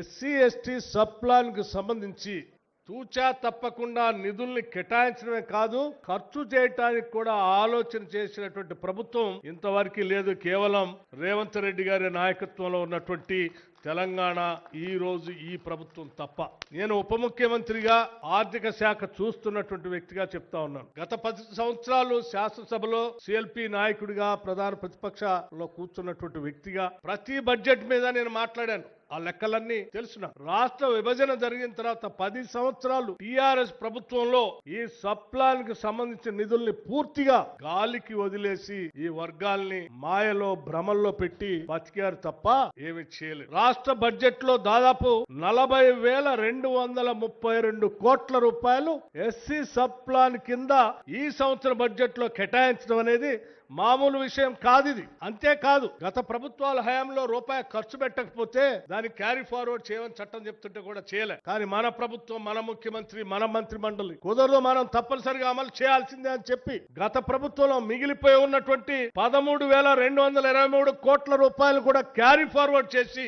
SC ST sub సంబంధించి తూచా తప్పకుండా నిధుల్ని కేటాయించడమే కాదు ఖర్చు చేయటానికి కూడా ఆలోచన చేసినటువంటి ప్రభుత్వం ఇంతవరకు లేదు. కేవలం రేవంత్ రెడ్డి గారి నాయకత్వంలో ఉన్నటువంటి తెలంగాణ ఈ రోజు ఈ ప్రభుత్వం తప్ప. నేను ఉప ముఖ్యమంత్రిగా ఆర్థిక శాఖ చూస్తున్నటువంటి వ్యక్తిగా చెప్తా ఉన్నాను. గత పది సంవత్సరాలు శాసనసభలో సిఎల్పి నాయకుడిగా ప్రధాన ప్రతిపక్షలో కూర్చున్నటువంటి వ్యక్తిగా ప్రతి బడ్జెట్ మీద నేను మాట్లాడాను. ఆ లెక్కలన్నీ తెలుసున? రాష్ట్ర విభజన జరిగిన తర్వాత పది సంవత్సరాలు టిఆర్ఎస్ ప్రభుత్వంలో ఈ సప్లాన్కి సంబంధించిన నిధుల్ని పూర్తిగా గాలికి వదిలేసి ఈ వర్గాల్ని మాయలో భ్రమల్లో పెట్టి బతికారు తప్ప ఏమి చేయలేదు. రాష్ట్ర బడ్జెట్లో దాదాపు నలభై వేల రెండు వందల ముప్పై రెండు కోట్ల రూపాయలు ఎస్సీ సబ్ ప్లాన్ కింద ఈ సంవత్సర బడ్జెట్లో కేటాయించడం అనేది మామూలు విషయం కాదు ఇది అంతేకాదు గత ప్రభుత్వాల హయాంలో రూపాయి ఖర్చు పెట్టకపోతే దాన్ని క్యారీ ఫార్వర్డ్ చేయమని చట్టం చెప్తుంటే కూడా చేయలే. కానీ మన ప్రభుత్వం మన ముఖ్యమంత్రి మన మంత్రి మండలి కుదరదు మనం తప్పనిసరిగా అమలు చేయాల్సిందే అని చెప్పి గత ప్రభుత్వంలో మిగిలిపోయి ఉన్నటువంటి పదమూడు వేల రెండు వందల ఇరవై మూడు కోట్ల రూపాయలు కూడా క్యారీ ఫార్వర్డ్ చేసి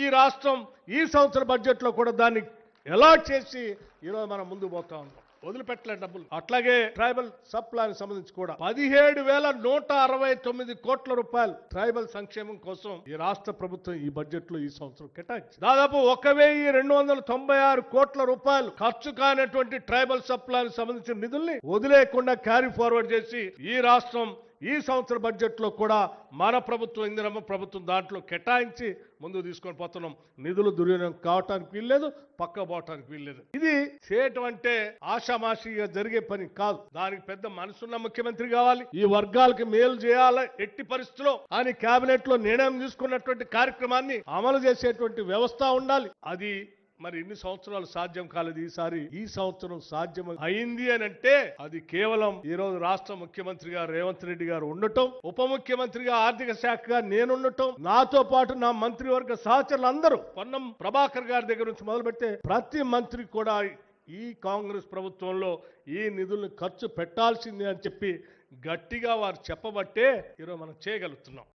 ఈ రాష్ట్రం ఈ సంవత్సర బడ్జెట్లో కూడా దాన్ని అలాట్ చేసి ఈరోజు మనం ముందు పోతా ఉన్నాం. వదిలిపెట్టలేదు డబ్బులు. అట్లాగే ట్రైబల్ సబ్ ప్లాన్ సంబంధించి కూడా పదిహేడు వేల నూట అరవై తొమ్మిది కోట్ల రూపాయలు ట్రైబల్ సంక్షేమం కోసం ఈ రాష్ట్ర ప్రభుత్వం ఈ బడ్జెట్లో ఈ సంవత్సరం కేటాయించింది. దాదాపు ఒక వెయ్యి రెండు వందల తొంభై ఆరు కోట్ల రూపాయలు ఖర్చు కానటువంటి ట్రైబల్ సబ్ ప్లాన్ సంబంధించిన నిధుల్ని వదిలేయకుండా క్యారీ ఫార్వర్డ్ చేసి ఈ రాష్ట్రం ఈ సంవత్సర బడ్జెట్లో కూడా మన ప్రభుత్వం ఇందిరమ్మ ప్రభుత్వం దాంట్లో కేటాయించి ముందుకు తీసుకొని పోతున్నాం. నిధులు దుర్వినియోగం కావటానికి వీల్లేదు పక్క పోవటానికి వీల్లేదు. ఇది చేయటం అంటే ఆషామాషిగా జరిగే పని కాదు. దానికి పెద్ద మనసున్న ముఖ్యమంత్రి కావాలి. ఈ వర్గాలకి మేలు చేయాలి ఎట్టి పరిస్థితిలో. అని కేబినెట్లో నిర్ణయం తీసుకున్నటువంటి కార్యక్రమాన్ని అమలు చేసేటువంటి వ్యవస్థ ఉండాలి. అది మరి ఇన్ని సంవత్సరాలు సాధ్యం కాలేదు ఈసారి. ఈ సంవత్సరం సాధ్యం అయింది అని అంటే అది కేవలం ఈ రోజు రాష్ట్ర ముఖ్యమంత్రిగా రేవంత్ రెడ్డి గారు ఉండటం ఉప ముఖ్యమంత్రిగా ఆర్థిక శాఖగా నేనుండటం నాతో పాటు నా మంత్రివర్గ సహచరులు అందరూ పొన్నం ప్రభాకర్ గారి దగ్గర నుంచి మొదలు పెడితే ప్రతి మంత్రి కూడా ఈ కాంగ్రెస్ ప్రభుత్వంలో ఈ నిధులను ఖర్చు పెట్టాల్సిందే అని చెప్పి గట్టిగా వారు చెప్పబట్టే ఈరోజు మనం చేయగలుగుతున్నాం.